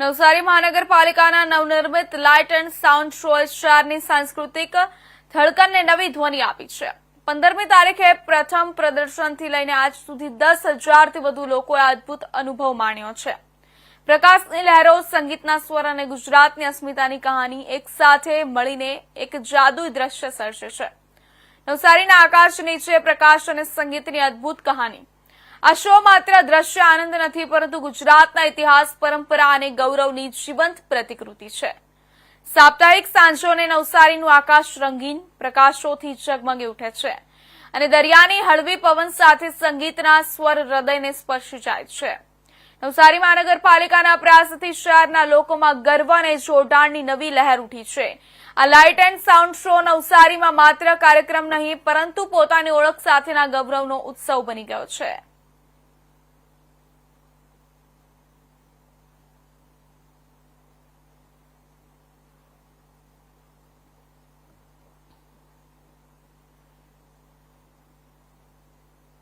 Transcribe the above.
નવસારી મહાનગરપાલિકાના નવનિર્મિત light and sound show શહેરની સાંસ્કૃતિક ધડકનને નવી ધ્વનિ આપી છે. પંદરમી તારીખે પ્રથમ પ્રદર્શનથી લઈને આજ સુધી દસ હજારથી વધુ લોકોએ અદભુત અનુભવ માણ્યો છે. પ્રકાશની લહેરો, સંગીતના સ્વર અને ગુજરાતની અસ્મિતાની કહાની એક સાથે મળીને એક જાદુઈ દ્રશ્ય સર્જે છે. નવસારીના આકાશ નીચે પ્રકાશ અને સંગીતની અદ્ભુત કહાની. આ શો માત્ર દ્રશ્ય આનંદ નથી, પરંતુ ગુજરાતના ઇતિહાસ, પરંપરા અને ગૌરવની જીવંત પ્રતિકૃતિ છે. સાપ્તાહિક સાંજોને નવસારીનું આકાશ રંગીન પ્રકાશોથી ઝગમગી ઉઠે છે. અને દરિયાની હળવી પવન સાથે સંગીતના સ્વર હૃદયને સ્પર્શી જાય છે. નવસારી મહાનગરપાલિકાના પ્રયાસથી શહેરના લોકોમાં ગર્વ અને જોડાણની નવી લહેર ઉઠી છે. આ લાઇટ એન્ડ સાઉન્ડ શો નવસારીમાં માત્ર કાર્યક્રમ નહીં, પરંતુ પોતાની ઓળખ સાથેના ગૌરવનો ઉત્સવ બની ગયો છે.